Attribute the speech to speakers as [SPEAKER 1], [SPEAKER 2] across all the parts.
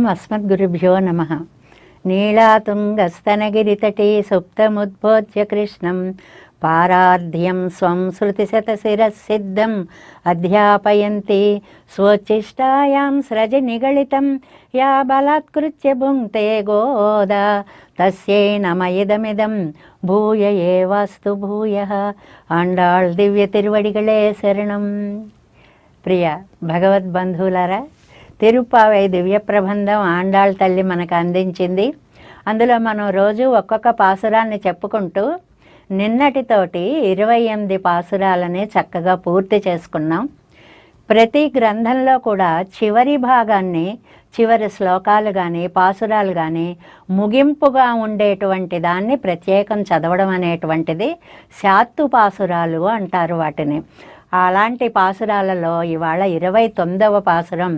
[SPEAKER 1] ఓం అస్మద్గురుభ్యో నమ నీళాతుంగస్తనగిరితటే సుప్తముద్బోధ్య కృష్ణం పారార్ధ్యం స్వం శృతిశతశిరసిద్ధం అధ్యాపయంతి స్వోచ్ఛిష్టాయాం స్రజ నిగళితం యా బలాత్కృత్య భుంక్తే గోదా తస్యై నమ ఇదమిదం భూయ వాస్తు భూయ అండాళ్ దివ్య తిరువడిగళే శరణం ప్రియ భగవద్బంధువులారా తిరుప్పావై దివ్య ప్రబంధం ఆండాళ్ తల్లి మనకు అందించింది. అందులో మనం రోజు ఒక్కొక్క పాసురాన్ని చెప్పుకుంటూ నిన్నటితోటి ఇరవై ఎనిమిది పాసురాలని చక్కగా పూర్తి చేసుకున్నాం. ప్రతి గ్రంథంలో కూడా చివరి భాగాన్ని చివరి శ్లోకాలు కానీ పాసురాలు కానీ ముగింపుగా ఉండేటువంటి దాన్ని ప్రత్యేకం చదవడం అనేటువంటిది శాత్తు పాసురాలు అంటారు వాటిని. అలాంటి పాసురాలలో ఇవాళ ఇరవై తొమ్మిదవ పాసురం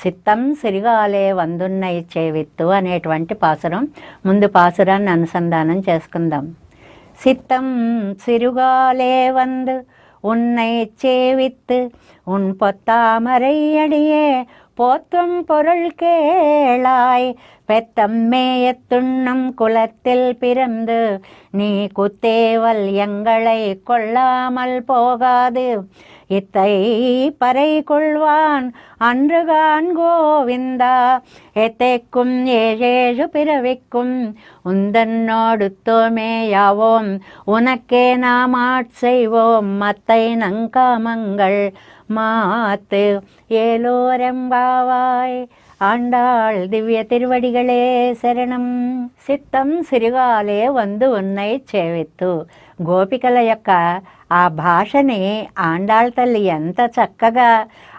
[SPEAKER 1] సిత్తం సిరిగాలే వందున్న ఇచ్చే విత్తు అనేటువంటి పాసురం ముందు పాసురాన్ని అనుసంధానం చేసుకుందాం சித்தம் சிறுகாலே வந்து உன்னை சேவித்து உன் பொத்தாமரை அடியே போத்தும் பொருள் கேளாய். பெத்தம் பெத்தம்மேயத்துண்ணும் குலத்தில் பிறந்து நீ குத்தேவல் எங்களை கொள்ளாமல் போகாது. இத்தை பறை கொள்வான் அன்றுகான் கோவிந்தா. எத்தைக்கும் ஏழேழு பிறவிக்கும் உந்தன்னோடுத்தோமே யாவோம் உனக்கே நாம் ஆட் செய்வோம் மத்தை நங்காமங்கள். மாத்து ஏலோரெம்பாவாய் ஆண்டாள் திவ்ய திருவடிகளே శరణం సిత్తం సిరిగాలే వందు ఉన్నై చేవెత్తు గోపికల యొక్క ఆ భాషని ఆండాళ్ తల్లి ఎంత చక్కగా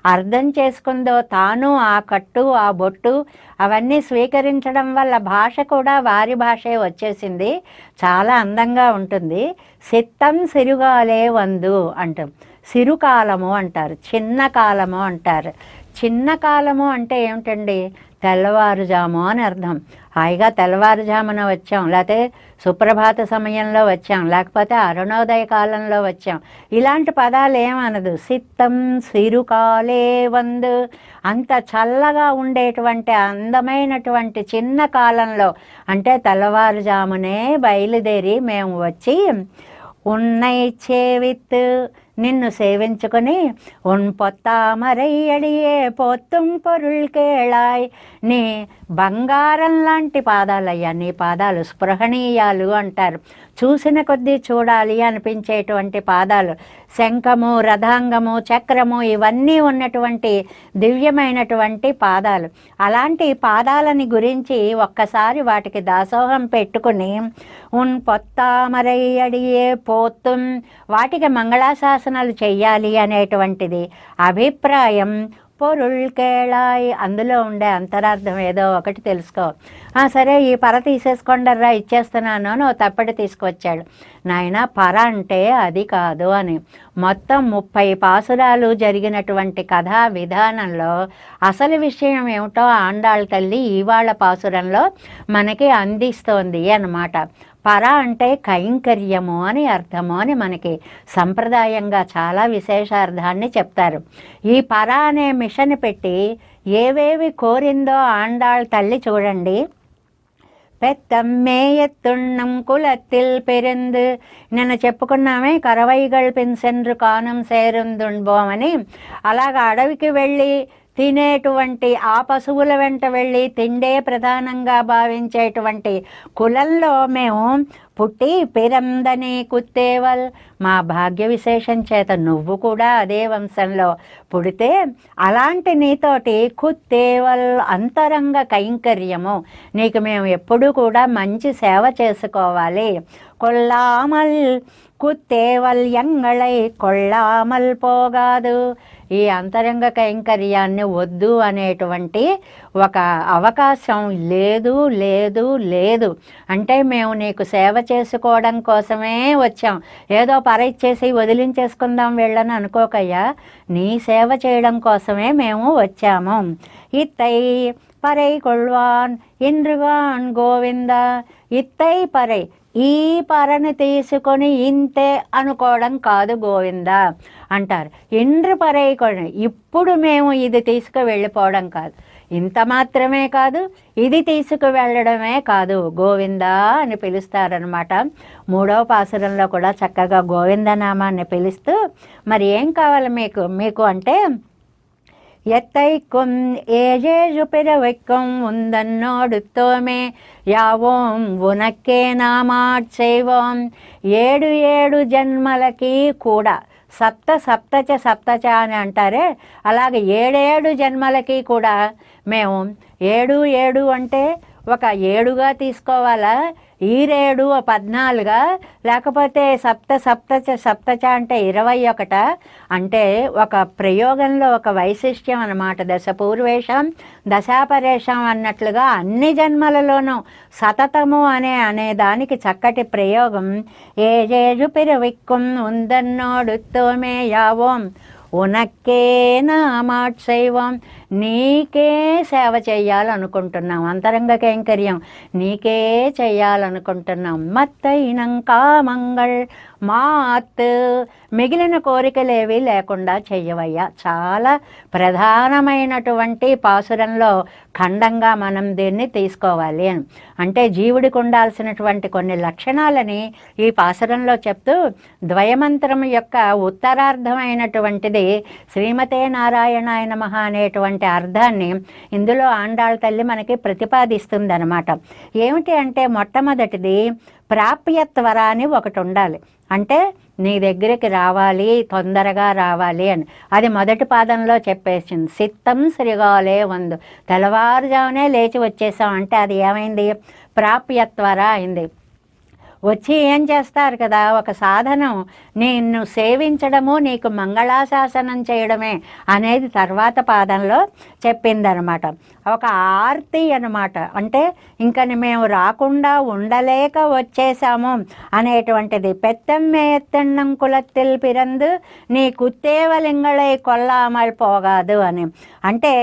[SPEAKER 1] అర్థం చేసుకుందో తాను ఆ కట్టు ఆ బొట్టు అవన్నీ స్వీకరించడం వల్ల భాష కూడా వారి భాషే వచ్చేసింది చాలా అందంగా ఉంటుంది సిత్తం సిరుగాలే వందు అంటాం సిరుకాలము అంటారు చిన్న కాలము అంటారు. చిన్న కాలము అంటే ఏమిటండి? తెల్లవారుజాము అని అర్థం. హాయిగా తెల్లవారుజామున వచ్చాం లేకపోతే సుప్రభాత సమయంలో వచ్చాం లేకపోతే అరుణోదయ కాలంలో వచ్చాం. ఇలాంటి పదాలు ఏమనదు. సిత్తం సిరుకాలే వందు. అంత చల్లగా ఉండేటువంటి అందమైనటువంటి చిన్న కాలంలో అంటే తెల్లవారుజామునే బయలుదేరి మేము వచ్చి ఉన్నై చేవిత్ నిన్ను సేవించుకొని ఉన్ పొత్తామరయ్యడియే పొత్తుం పొరుల్ కేళాయ్. నీ బంగారం లాంటి పాదాలయ్యా నీ పాదాలు స్పృహణీయాలు అంటారు. చూసిన కొద్దీ చూడాలి అనిపించేటువంటి పాదాలు. శంఖము రథాంగము చక్రము ఇవన్నీ ఉన్నటువంటి దివ్యమైనటువంటి పాదాలు. అలాంటి పాదాలని గురించి ఒక్కసారి వాటికి దాసోహం పెట్టుకుని ఉన్ పొత్తామరయ్యడియే పోతుం వాటికి మంగళాశాసనాలు చెయ్యాలి అనేటువంటిది అభిప్రాయం పొరుల్ కేళాయి. అందులో ఉండే అంతరార్థం ఏదో ఒకటి తెలుసుకో. సరే ఈ పర తీసేసుకోండర్రా ఇచ్చేస్తున్నాను అని ఓ తప్పటి తీసుకొచ్చాడు. నాయన పర అంటే అది కాదు అని. మొత్తం ముప్పై పాసురాలు జరిగినటువంటి కథా విధానంలో అసలు విషయం ఏమిటో ఆండాళ్ళ తల్లి ఇవాళ పాసురంలో మనకి అందిస్తోంది అన్నమాట. పర అంటే కైంకర్యము అని అర్థము అని మనకి సంప్రదాయంగా చాలా విశేషార్థాన్ని చెప్తారు ఈ పర అనే మిషన్ పెట్టి ఏవేవి కోరిందో ఆండాళ్ తల్లి చూడండి பெத்தம்மேயத்துண்ணம் குலத்தில் பிறந்து నిన్న చెప్పుకున్నామే కరవైగల్ పెన్సెన్రు కానం సేరుందుంబోం అని అలాగ అడవికి వెళ్ళి తినేటువంటి ఆ పశువుల వెంట వెళ్ళి తిండే ప్రధానంగా భావించేటువంటి కులంలో మేము పుట్టి పిరందని కుత్తేవల్. మా భాగ్య విశేషం చేత నువ్వు కూడా అదే వంశంలో పుడితే అలాంటి నీతోటి కుత్తేవల్ అంతరంగ కైంకర్యము. నీకు మేము ఎప్పుడూ కూడా మంచి సేవ చేసుకోవాలి. కొల్లామల్ కుత్తేవల్ ఎంగళై కొల్లామల్ పోగాదు. ఈ అంతరంగ కైంకర్యాన్ని వద్దు అనేటువంటి ఒక అవకాశం లేదు లేదు లేదు. అంటే మేము నీకు సేవ చేసుకోవడం కోసమే వచ్చాం. ఏదో పర వదిలించేసుకుందాం వెళ్ళని అనుకోకయ్యా. నీ సేవ చేయడం కోసమే మేము వచ్చాము. ఇత్తై పరై కొల్వాన్ ఇంద్రుగాన్ గోవింద ఇత్తై పరై ఈ పరని తీసుకొని ఇంతే అనుకోవడం కాదు గోవింద అంటారు. ఇండ్రి పరై ఇప్పుడు మేము ఇది తీసుకు వెళ్ళిపోవడం కాదు. ఇంత మాత్రమే కాదు ఇది తీసుకువెళ్ళడమే కాదు గోవిందా అని పిలుస్తారనమాట మూడవ పాసురంలో కూడా చక్కగా గోవిందనామాన్ని పిలుస్తూ మరి ఏం కావాలి మీకు? మీకు అంటే எத்தைக்கும் ஏழேழு பிறவைக்கும் உந்தன்னோடுத்தோமே யாவோம் உனக்கே நாமாட்செய்வோம் ఏడు ఏడు జన్మలకి కూడా సప్త సప్తచ సప్తచ అని అంటారే అలాగే ఏడేడు జన్మలకి కూడా మేము ఏడు ఏడు అంటే ఒక ఏడుగా తీసుకోవాలా ఈరేడు పద్నాలుగా లేకపోతే సప్త సప్తచ సప్తచ అంటే ఇరవై ఒకట. అంటే ఒక ప్రయోగంలో ఒక వైశిష్ట్యం అన్నమాట. దశ పూర్వేశం దశాపరేషం అన్నట్లుగా అన్ని జన్మలలోనూ సతతము అనే అనే దానికి చక్కటి ప్రయోగం. ఏజేజు పిరవిక్కుం ఉందన్నోడు తోమే యావోం. ఉనక్కే నామాట్సైవం నీకే సేవ చేయాలనుకుంటున్నాం. అంతరంగ కైంకర్యం. నీకే చేయాలనుకుంటున్నాం. మత్తైనం కామంగళ్ మాత్. మిగిలిన కోరికలేవి లేకుండా చెయ్యవయ్యా. చాలా ప్రధానమైనటువంటి పాసురంలో ఖండంగా మనం దీన్ని తీసుకోవాలి అని. అంటే జీవుడికి ఉండాల్సినటువంటి కొన్ని లక్షణాలని ఈ పాసురంలో చెప్తూ ద్వయమంత్రం యొక్క ఉత్తరార్థమైనటువంటిది శ్రీమతే నారాయణాయ నమ అనేటువంటి అర్థాన్ని ఇందులో ఆండాళ్ళ తల్లి మనకి ప్రతిపాదిస్తుంది అనమాట ఏమిటి అంటే మొట్టమొదటిది ప్రాప్యత్వర అని ఒకటి ఉండాలి. అంటే నీ దగ్గరికి రావాలి తొందరగా రావాలి అని. అది మొదటి పాదంలో చెప్పేసింది. సిత్తం శ్రీగాలే వందు. తెల్లవారుజామునే లేచి వచ్చేసాం అంటే అది ఏమైంది? ప్రాప్యత్వర అయింది. వచ్చి ఏం చేస్తారు కదా? ఒక సాధనం. నిన్ను సేవించడము నీకు మంగళాశాసనం చేయడమే అనేది తర్వాత పాదంలో చెప్పిందనమాట. ఒక ఆర్తి అనమాట. అంటే ఇంకా మేము రాకుండా ఉండలేక వచ్చేసాము అనేటువంటిది. పెత్తమ్మే ఎత్తన్నం కులత్తిల్ పిరందు నీ కుత్తేవలింగళై కొల్లామల్ పోగాదు అని. అంటే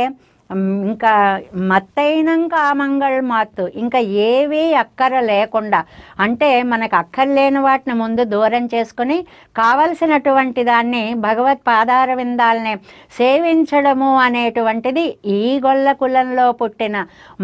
[SPEAKER 1] ఇంకా మత్తైనం కామంగళ్ మాత్తు ఇంకా ఏవి అక్కర లేకుండా అంటే మనకు అక్కర్లేని వాటిని ముందు దూరం చేసుకుని కావలసినటువంటి దాన్ని భగవత్ పాదార విందాలని సేవించడము అనేటువంటిది ఈ గొల్ల కులంలో పుట్టిన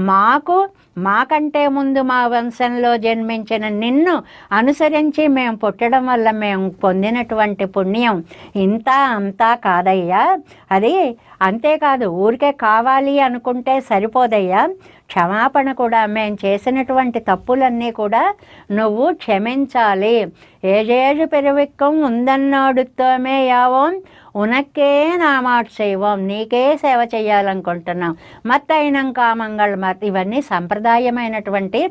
[SPEAKER 1] మాకు మాకంటే ముందు మా వంశంలో జన్మించిన నిన్ను అనుసరించి మేము పుట్టడం వల్ల మేము పొందినటువంటి పుణ్యం. ఇంత అంతా కాదయ్యా. అది అంతేకాదు ఊరికే కావాలి అనుకుంటే సరిపోదయ్యా. క్షమాపణ కూడా మేము చేసినటువంటి తప్పులన్నీ కూడా నువ్వు క్షమించాలి. ఏజేజు పెరువిక్కం ఉందన్నాడుతోమే యావం ఉనక్కే నామాట్ చేయవం నీకే సేవ చేయాలనుకుంటున్నాం మత్తైనం కామంగళ మత్ ఇవన్నీ సంప్రదాయమైనటువంటి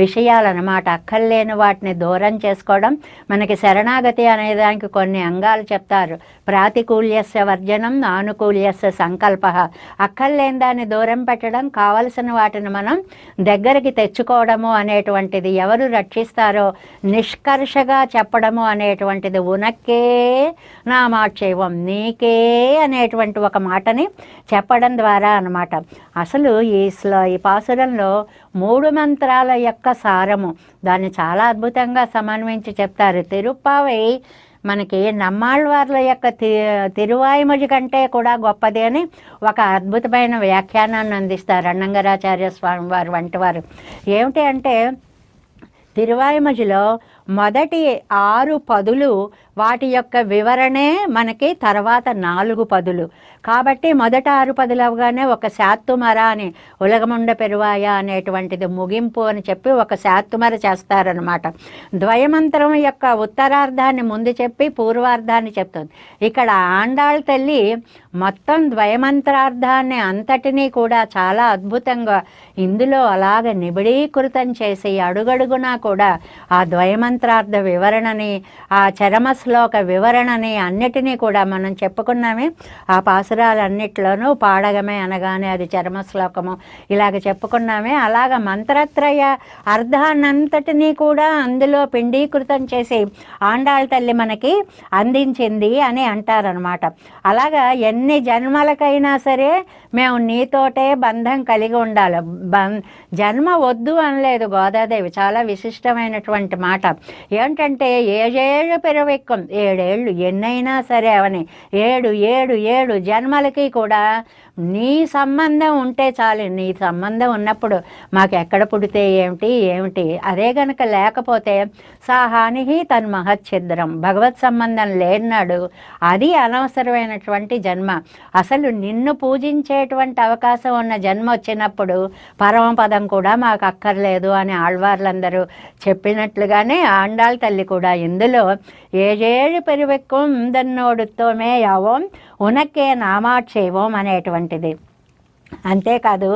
[SPEAKER 1] విషయాలన్నమాట అక్కర్లేని వాటిని దూరం చేసుకోవడం మనకి శరణాగతి అనేదానికి కొన్ని అంగాలు చెప్తారు. ప్రాతికూల్యస్య వర్జనం ఆనుకూల్యస్య సంకల్ప. అక్కర్లేని దాన్ని దూరం పెట్టడం కావలసిన వాటిని మనం దగ్గరికి తెచ్చుకోవడము అనేటువంటిది ఎవరు రక్షిస్తారో నిష్కర్షగా చెప్పడము అనేటువంటిది ఉనక్కే నా నామాక్షేవం నీకే అనేటువంటి ఒక మాటని చెప్పడం ద్వారా అన్నమాట. అసలు ఈ శ్లో ఈ పాసురంలో మూడు మంత్రాల యొక్క సారము. దాన్ని చాలా అద్భుతంగా సమన్వయించి చెప్తారు. తిరుప్పావై మనకి నమ్మాళ్ళవార్ల యొక్క తి తిరువాయిమజి కంటే కూడా గొప్పది అని ఒక అద్భుతమైన వ్యాఖ్యానాన్ని అందిస్తారు అన్నంగరాచార్య స్వామి వారు వంటి వారు ఏమిటి అంటే తిరువాయుమజిలో మొదటి ఆరు పదులు వాటి యొక్క వివరణే మనకి తర్వాత నాలుగు పదులు. కాబట్టి మొదట ఆరు పదులు అవగానే ఒక శాత్తుమర అని ఉలగముండ పెరువాయ అనేటువంటిది ముగింపు అని చెప్పి ఒక శాత్తుమర చేస్తారనమాట ద్వయమంత్రం యొక్క ఉత్తరార్ధాన్ని ముందు చెప్పి పూర్వార్ధాన్ని చెప్తుంది. ఇక్కడ ఆండాళ్ తల్లి మొత్తం ద్వయమంత్రార్థాన్ని అంతటినీ కూడా చాలా అద్భుతంగా ఇందులో అలాగ నిబిడీకృతం చేసి అడుగడుగునా కూడా ఆ ద్వయమంత్రార్థ వివరణని ఆ చరమ శ్లోక వివరణని అన్నిటినీ కూడా మనం చెప్పుకున్నామే. ఆ పాసురాలన్నిట్లోనూ పాడగమే అనగానే అది చరమ శ్లోకము. ఇలాగ చెప్పుకున్నామే. అలాగ మంత్రత్రయ అర్ధాన్నంతటినీ కూడా అందులో పిండీకృతం చేసి ఆండాళ్ళ తల్లి మనకి అందించింది అని అంటారనమాట అలాగా ఎన్ని జన్మలకైనా సరే మేము నీతోటే బంధం కలిగి ఉండాలి. బం జన్మ వద్దు అనలేదు గోదాదేవి. చాలా విశిష్టమైనటువంటి మాట. ఏంటంటే ఏడేళ్ళు పెరవెక్కం. ఏడేళ్ళు ఎన్నైనా సరే అవని. ఏడు ఏడు ఏడు జన్మలకి కూడా నీ సంబంధం ఉంటే చాలు. నీ సంబంధం ఉన్నప్పుడు మాకు ఎక్కడ పుడితే ఏమిటి? ఏమిటి? అదే గనక లేకపోతే సాహానిహి తన్ మహచ్ఛిద్రం. భగవత్ సంబంధం లేనాడు అది అనవసరమైనటువంటి జన్మ. అసలు నిన్ను పూజించేటువంటి అవకాశం ఉన్న జన్మ వచ్చినప్పుడు పరమపదం కూడా మాకు అక్కర్లేదు అని ఆళ్వార్లందరూ చెప్పినట్లుగానే ఆండాళ్ తల్లి కూడా ఇందులో ఏజేడు పెరువెక్కుం దన్నోడుతోమే యావం ఉనకే నామాక్షేవం అనేటువంటిది. అంతేకాదు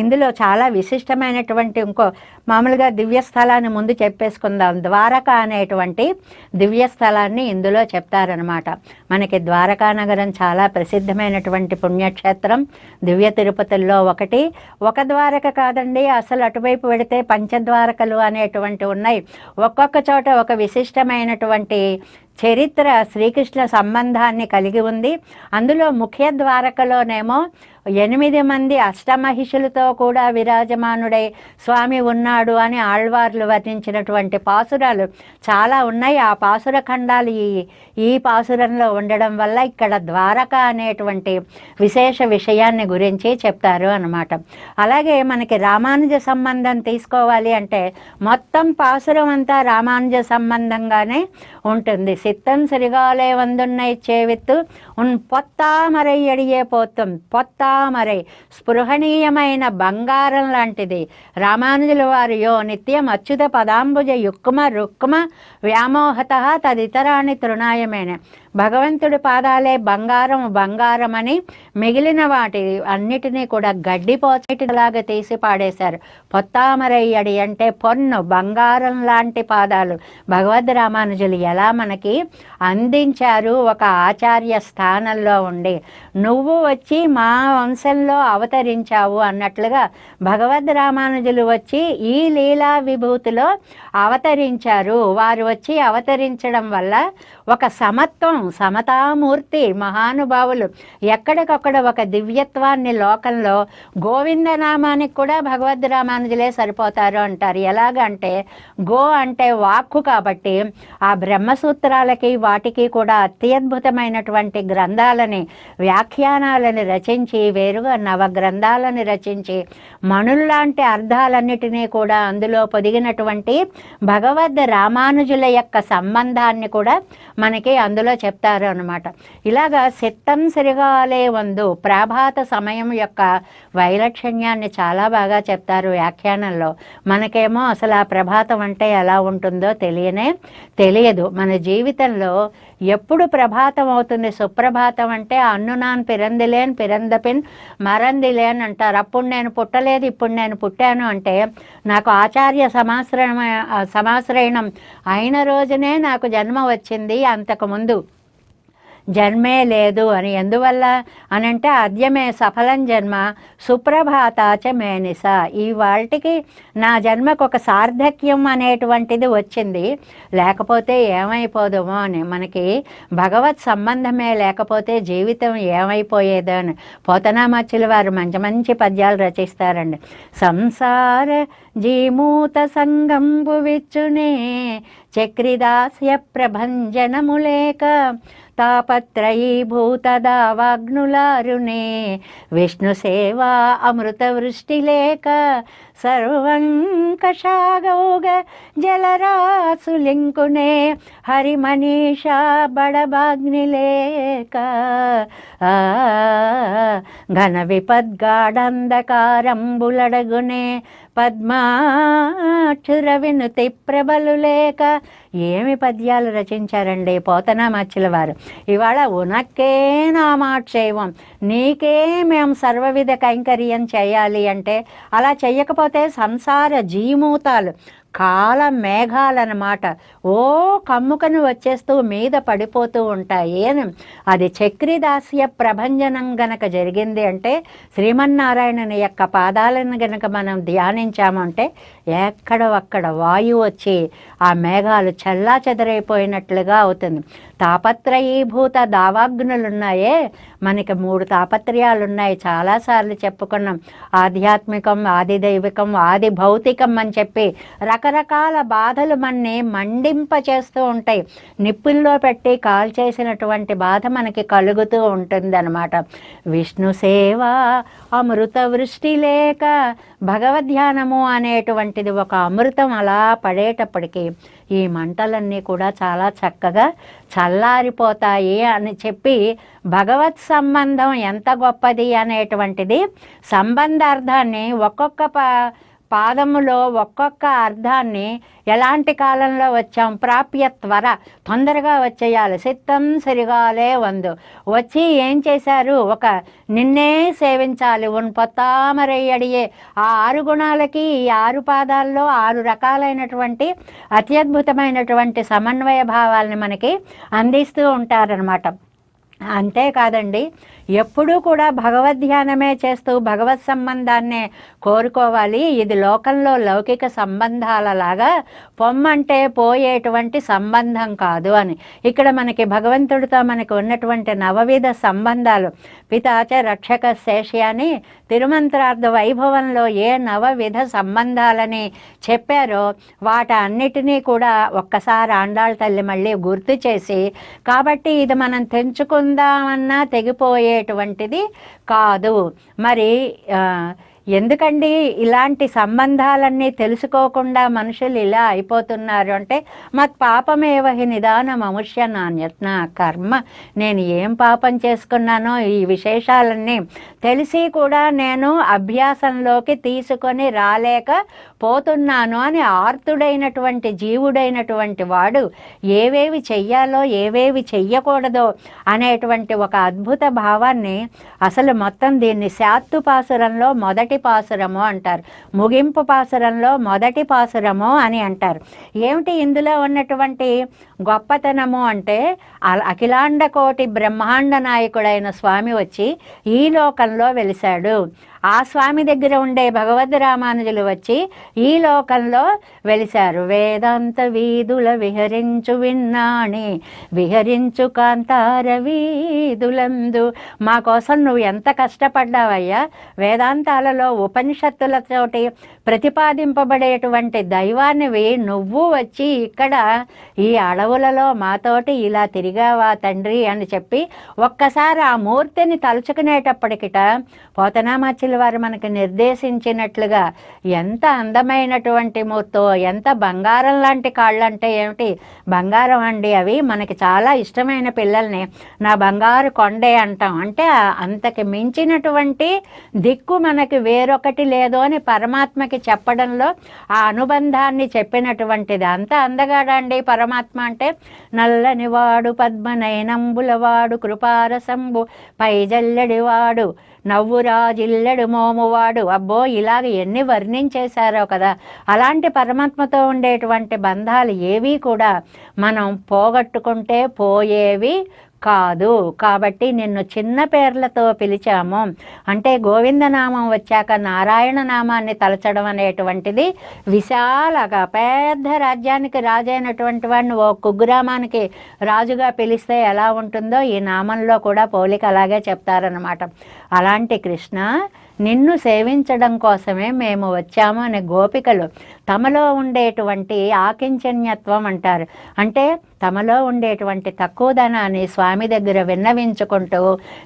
[SPEAKER 1] ఇందులో చాలా విశిష్టమైనటువంటి ఇంకో మామూలుగా దివ్యస్థలాన్ని ముందు చెప్పేసుకుందాం. ద్వారక అనేటువంటి దివ్యస్థలాన్ని ఇందులో చెప్తారనమాట మనకి ద్వారకా నగరం చాలా ప్రసిద్ధమైనటువంటి పుణ్యక్షేత్రం. దివ్య తిరుపతుల్లో ఒకటి. ఒక ద్వారక కాదండి అసలు అటువైపు వెడితే పంచద్వారకలు అనేటువంటి ఉన్నాయి. ఒక్కొక్క చోట ఒక విశిష్టమైనటువంటి చరిత్ర శ్రీకృష్ణ సంబంధాన్ని కలిగి ఉంది. అందులో ముఖ్య ద్వారకలోనేమో ఎనిమిది మంది అష్టమహిషులతో కూడా విరాజమానుడై స్వామి ఉన్నాడు అని ఆళ్వార్లు వర్ణించినటువంటి పాసురాలు చాలా ఉన్నాయి. ఆ పాసుర ఖండాలు ఈ ఈ పాసురంలో ఉండడం వల్ల ఇక్కడ ద్వారక అనేటువంటి విశేష విషయాన్ని గురించి చెప్తారు అన్నమాట. అలాగే మనకి రామానుజ సంబంధం తీసుకోవాలి అంటే మొత్తం పాసురం అంతా రామానుజ సంబంధంగానే ఉంటుంది. సిత్తం సిరిగాలే వందున్నై చేవిత్తు ఉన్ పొత్తామరై అడిగే పోతం పొత్తామరై స్పృహణీయమైన బంగారం లాంటిది. రామానుజుల వారి యో నిత్యం అచ్యుత పదాంబుజ యుక్మ రుక్మ వ్యామోహత తదితరాన్ని తృణాయమైన. భగవంతుడి పాదాలే బంగారం బంగారం అని మిగిలిన వాటి అన్నిటినీ కూడా గడ్డిపోచేటిలాగా తీసి పాడేశారు. పొత్తామరయ్యడి అంటే పొన్ను బంగారం లాంటి పాదాలు. భగవద్ రామానుజులు ఎలా మనకి అందించారు ఒక ఆచార్య స్థానంలో ఉండి నువ్వు వచ్చి మా వంశంలో అవతరించావు అన్నట్లుగా భగవద్ రామానుజులు వచ్చి ఈ లీలా విభూతిలో అవతరించారు. వారు వచ్చి అవతరించడం వల్ల ఒక సమత్వం సమతామూర్తి మహానుభావులు. ఎక్కడికక్కడ ఒక దివ్యత్వాన్ని లోకంలో గోవిందనామానికి కూడా భగవద్ రామానుజులే సరిపోతారు అంటారు. ఎలాగంటే గో అంటే వాక్కు కాబట్టి ఆ బ్రహ్మసూత్రాలకి వాటికి కూడా అత్యద్భుతమైనటువంటి గ్రంథాలని వ్యాఖ్యానాలని రచించి వేరుగా నవ గ్రంథాలని రచించి మణుల్లాంటి అర్థాలన్నిటినీ కూడా అందులో పొదిగినటువంటి భగవద్ రామానుజుల యొక్క సంబంధాన్ని కూడా మనకి అందులో చెప్తారు అనమాట ఇలాగా సిత్తం సిరిగాలే వందు ప్రాభాత సమయం యొక్క వైలక్షణ్యాన్ని చాలా బాగా చెప్తారు వ్యాఖ్యానంలో. మనకేమో అసలు ఆ ప్రభాతం అంటే ఎలా ఉంటుందో తెలియనే తెలియదు. మన జీవితంలో ఎప్పుడు ప్రభాతం అవుతుంది? సుప్రభాతం అంటే అన్నునాన్ పిరందిలేన్ పిరందపిన్ మరందిలేన్ అంటారు. అప్పుడు నేను పుట్టలేదు ఇప్పుడు నేను పుట్టాను అంటే నాకు ఆచార్య సమాశ్రయం సమాశ్రయణం అయిన రోజునే నాకు జన్మ వచ్చింది. అంతకుముందు. జన్మే లేదు అని ఎందువల్ల? అని అంటే అద్యమే సఫలం జన్మ సుప్రభాతాచ మేనిస ఈ వాళ్ళకి నా జన్మకు ఒక సార్థక్యం అనేటువంటిది వచ్చింది. లేకపోతే ఏమైపోదుమో అని. మనకి భగవత్ సంబంధమే లేకపోతే జీవితం ఏమైపోయేదో అని పోతనామచ్చుల వారు మంచి మంచి పద్యాలు రచిస్తారండి. సంసార జీమూత సంగంబు విచ్చునే చక్రిదాస్య ప్రభంజనములేక తాపత్రయీభూతదావాగ్నులారునే విష్ణు సేవా అమృత లేక సర్వంకషాగౌగ జలరాసులింకునే హరిమనీషా బడబాగ్ని లేక ఘన విపద్గాఢంధకారంబులడగునే పద్మాక్షుర వినుతి ప్రభలు లేక ఏమి పద్యాలు రచించారండి? పోతనామచ్చుల వారు. ఇవాళ ఉనక్కే నామాక్షేవం. నీకే మేము సర్వవిధ కైంకర్యం చేయాలి అంటే అలా చేయకపోతే సంసార జీమూతాలు. కాల మేఘాలన్నమాట ఓ కమ్ముకను వచ్చేస్తూ మీద పడిపోతూ ఉంటాయి. అని అది చక్రిదాస్య ప్రభంజనం గనక జరిగింది అంటే శ్రీమన్నారాయణుని యొక్క పాదాలను గనక మనం ధ్యానించామంటే ఎక్కడ అక్కడ వాయువు వచ్చి ఆ మేఘాలు చల్లా చెదరైపోయినట్లుగా అవుతుంది. తాపత్రయీభూత దావాగ్నులున్నాయే. మనకి మూడు తాపత్రయాలున్నాయి. చాలాసార్లు చెప్పుకున్నాం. ఆధ్యాత్మికం ఆది దైవికం ఆది భౌతికం అని చెప్పి రకరకాల బాధలు మన్ని మండింప చేస్తూ ఉంటాయి. నిప్పుల్లో పెట్టి కాల్ చేసినటువంటి బాధ మనకి కలుగుతూ ఉంటుంది అనమాట విష్ణు సేవ అమృత వృష్టి లేక భగవద్ధ్యానము అనేటువంటిది ఒక అమృతం అలా పడేటప్పటికీ ఈ మంటలన్నీ కూడా చాలా చక్కగా చల్లారిపోతాయి అని చెప్పి భగవత్ సంబంధం ఎంత గొప్పది అనేటువంటిది సంబంధార్థాన్ని ఒక్కొక్క ప పాదములో ఒక్కొక్క అర్థాన్ని ఎలాంటి కాలంలో వచ్చాం? ప్రాప్య త్వర తొందరగా వచ్చేయాలి. సిద్ధం సరిగాలే వందు. వచ్చి ఏం చేశారు? ఒక నిన్నే సేవించాలి. ఉన్ పొత్తామరయ్యడియే. ఆ ఆరు గుణాలకి ఈ ఆరు పాదాల్లో ఆరు రకాలైనటువంటి అత్యద్భుతమైనటువంటి సమన్వయ భావాల్ని మనకి అందిస్తూ ఉంటారనమాట అంతేకాదండి ఎప్పుడూ కూడా భగవద్ధ్యానమే చేస్తూ భగవత్ సంబంధాన్నే కోరుకోవాలి. ఇది లోకంలో లౌకిక సంబంధాలలాగా పొమ్మంటే పోయేటువంటి సంబంధం కాదు అని. ఇక్కడ మనకి భగవంతుడితో మనకు ఉన్నటువంటి నవవిధ సంబంధాలు. పితాచ రక్షక శేషి అని తిరుమంత్రార్థ వైభవంలో ఏ నవవిధ సంబంధాలని చెప్పారో వాటన్నిటినీ కూడా ఒక్కసారి ఆండాళ్ళ తల్లి మళ్ళీ గుర్తు చేసి కాబట్టి ఇది మనం తెంచుకుందామన్నా తెగిపోయే అనేటువంటిది కాదు. మరి ఎందుకండి ఇలాంటి సంబంధాలన్నీ తెలుసుకోకుండా మనుషులు ఇలా అయిపోతున్నారు అంటే మత్ పాపమేవహి నిదానం అముష్య నాణ్యత్న కర్మ. నేను ఏం పాపం చేసుకున్నానో ఈ విశేషాలన్నీ తెలిసి కూడా నేను అభ్యాసంలోకి తీసుకొని రాలేక పోతున్నాను అని ఆర్తుడైనటువంటి జీవుడైనటువంటి వాడు ఏవేవి చెయ్యాలో ఏవేవి చెయ్యకూడదో అనేటువంటి ఒక అద్భుత భావాన్ని అసలు మొత్తం దీన్ని శాత్తుపాసురంలో మొదటి మొదటి పాసురము అంటారు. ముగింపు పాసురంలో మొదటి పాసురము అని అంటారు. ఏమిటి ఇందులో ఉన్నటువంటి గొప్పతనము అంటే అఖిలాండ కోటి బ్రహ్మాండ నాయకుడైన స్వామి వచ్చి ఈ లోకంలో వెలిశాడు. ఆ స్వామి దగ్గర ఉండే భగవద్ రామానుజులు వచ్చి ఈ లోకంలో వెలిశారు. వేదాంత వీధుల విహరించు విన్నాణి విహరించు కాంతార వీధులందు. మా కోసం నువ్వు ఎంత కష్టపడ్డావయ్యా? వేదాంతాలలో ఉపనిషత్తులతోటి ప్రతిపాదింపబడేటువంటి దైవానివి నువ్వు వచ్చి ఇక్కడ ఈ అడవులలో మాతోటి ఇలా తిరిగావా తండ్రి అని చెప్పి ఒక్కసారి ఆ మూర్తిని తలుచుకునేటప్పటికిట పోతనామాచిల వారు మనకి నిర్దేశించినట్లుగా ఎంత అందమైనటువంటి మూర్తో ఎంత బంగారం లాంటి కాళ్ళు అంటే ఏమిటి? బంగారం అండి అవి. మనకి చాలా ఇష్టమైన పిల్లల్ని నా బంగారు కొండే అంటాం. అంటే అంతకి మించినటువంటి దిక్కు మనకి వేరొకటి లేదు అని పరమాత్మకి చెప్పడంలో ఆ అనుబంధాన్ని చెప్పినటువంటిది అంత అందగాడండి. పరమాత్మ అంటే నల్లని వాడు పద్మనయనంబులవాడు కృపారసంబు పైజల్లెడివాడు నవ్వురాజిల్లెడు మోమువాడు. అబ్బో ఇలాగ ఎన్ని వర్ణించేశారో కదా. అలాంటి పరమాత్మతో ఉండేటువంటి బంధాలు ఏవి కూడా మనం పోగొట్టుకుంటే పోయేవి కాదు. కాబట్టి నిన్ను చిన్న పేర్లతో పిలిచాము. అంటే గోవిందనామం వచ్చాక నారాయణ నామాన్ని తలచడం అనేటువంటిది విశాలగా పెద్ద రాజ్యానికి రాజైనటువంటి వాడిని ఓ కుగ్రామానికి రాజుగా పిలిస్తే ఎలా ఉంటుందో ఈ నామంలో కూడా పోలిక అలాగే చెప్తారనమాట అలాంటి కృష్ణ నిన్ను సేవించడం కోసమే మేము వచ్చాము అనే గోపికలు తమలో ఉండేటువంటి ఆకించన్యత్వం అంటారు. అంటే తమలో ఉండేటువంటి తక్కువదనాన్ని స్వామి దగ్గర విన్నవించుకుంటూ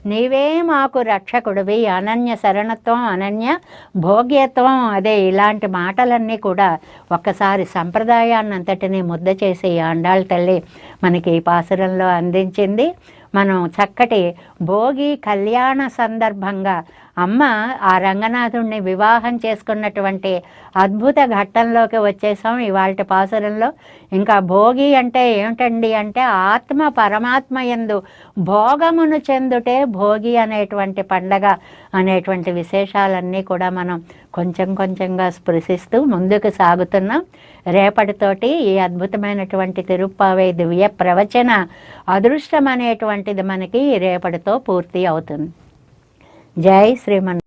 [SPEAKER 1] నీవే మాకు రక్షకుడివి అనన్య శరణత్వం అనన్య భోగ్యత్వం అదే ఇలాంటి మాటలన్నీ కూడా ఒక్కసారి సంప్రదాయాన్నంతటినీ ముద్ద చేసి ఆండాళ్ళ తల్లి మనకి ఈ పాసురంలో అందించింది మనం చక్కటి భోగి కళ్యాణ సందర్భంగా అమ్మ ఆ రంగనాథుణ్ణి వివాహం చేసుకున్నటువంటి అద్భుత ఘట్టంలోకి వచ్చేసాం ఇవాళ పాసురంలో. ఇంకా భోగి అంటే ఏమిటండి అంటే ఆత్మ పరమాత్మ ఎందు భోగమును చెందుటే భోగి అనేటువంటి పండగ అనేటువంటి విశేషాలన్నీ కూడా మనం కొంచెం కొంచెంగా స్పృశిస్తూ ముందుకు సాగుతున్నాం. రేపటితోటి ఈ అద్భుతమైనటువంటి తిరుప్పావే దివ్య ప్రవచన అదృష్టం అనేటువంటిది మనకి రేపటితో పూర్తి అవుతుంది. జై శ్రీమన్